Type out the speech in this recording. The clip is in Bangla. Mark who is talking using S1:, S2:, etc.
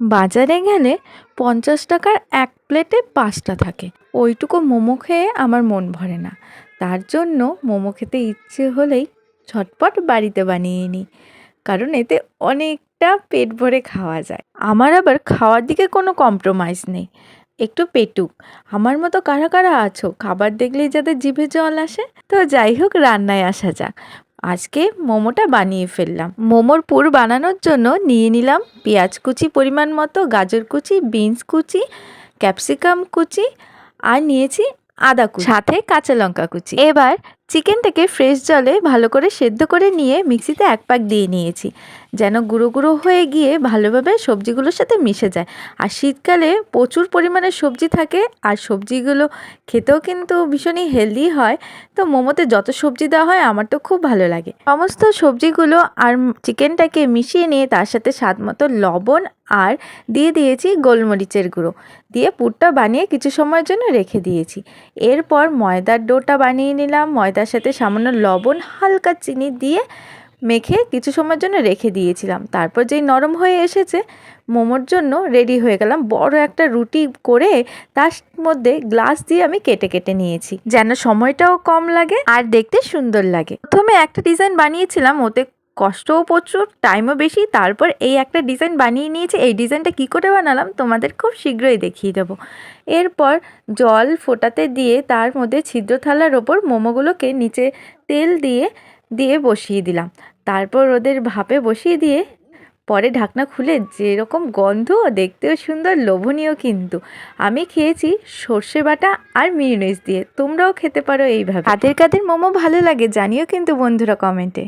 S1: বাজারে গেলে পঞ্চাশ টাকার এক প্লেটে পাঁচটা থাকে। ওইটুকু মোমো খেয়ে আমার মন ভরে না। তার জন্য মোমো খেতে ইচ্ছে হলেই ঝটপট বাড়িতে বানিয়ে নিই। কারণ এতে অনেকটা পেট ভরে খাওয়া যায়। আমার আবার খাওয়ার দিকে কোনো কম্প্রোমাইজ নেই। একটু পেটুক। আমার মতো কারা কারা আছো? খাবার দেখলেই যাদের জিভে জল আসে। তো যাই হোক, রান্নায় আসা যাক। আজকে মোমোটা বানিয়ে ফেললাম। মোমোর পুর বানানোর জন্য নিয়ে নিলাম পেঁয়াজ কুচি পরিমাণ মতো গাজর কুচি বিনস কুচি ক্যাপসিকাম কুচি আর নিয়েছি আদা কুচি। সাথে কাঁচা লঙ্কা কুচি। এবার চিকেনটাকে ফ্রেশ জলে ভালো করে সেদ্ধ করে নিয়ে মিক্সিতে এক পাক দিয়ে নিয়েছি। যেন গুঁড়ো গুঁড়ো হয়ে গিয়ে ভালোভাবে সবজিগুলোর সাথে মিশে যায়। আর শীতকালে প্রচুর পরিমাণে সবজি থাকে, আর সবজিগুলো খেতেও কিন্তু ভীষণই হেলদি হয়। তো মোমোতে যত সবজি দেওয়া হয়, আমার তো খুব ভালো লাগে। সমস্ত সবজিগুলো আর চিকেনটাকে মিশিয়ে নিয়ে তার সাথে স্বাদ মতো লবণ আর দিয়ে দিয়েছি গোলমরিচের গুঁড়ো। দিয়ে পুরটা বানিয়ে কিছু সময়ের জন্য রেখে দিয়েছি। এরপর ময়দার ডোটা বানিয়ে নিলাম। ময়দার সাথে সামান্য লবণ, হালকা চিনি দিয়ে মেখে কিছু সময়ের জন্য রেখে দিয়েছিলাম। তারপর যেই নরম হয়ে এসেছে, মোমোর জন্য রেডি হয়ে গেলাম। বড় একটা রুটি করে তার মধ্যে গ্লাস দিয়ে আমি কেটে কেটে নিয়েছি। যেন সময়টাও কম লাগে আর দেখতে সুন্দর লাগে। প্রথমে একটা ডিজাইন বানিয়েছিলাম, ওতে কষ্টও প্রচুর টাইমও বেশি। তারপর এই একটা ডিজাইন বানিয়ে নিয়েছি। এই ডিজাইনটা কী করে বানালাম তোমাদের খুব শীঘ্রই দেখিয়ে দেবো। এরপর জল ফোটাতে দিয়ে তার মধ্যে ছিদ্র থালার ওপর মোমোগুলোকে নিচে তেল দিয়ে দিয়ে বসিয়ে দিলাম। তারপর ওদের ভাপে বসিয়ে দিয়ে পরে ঢাকনা খুলে যেরকম গন্ধ, দেখতেও সুন্দর, লোভনীয় কিন্তু। আমি খেয়েছি সর্ষে বাটা আর মিউনিস দিয়ে। তোমরাও খেতে পারো এইভাবে। কাদের কাদের মোমো ভালো লাগে জানিও কিন্তু বন্ধুরা কমেন্টে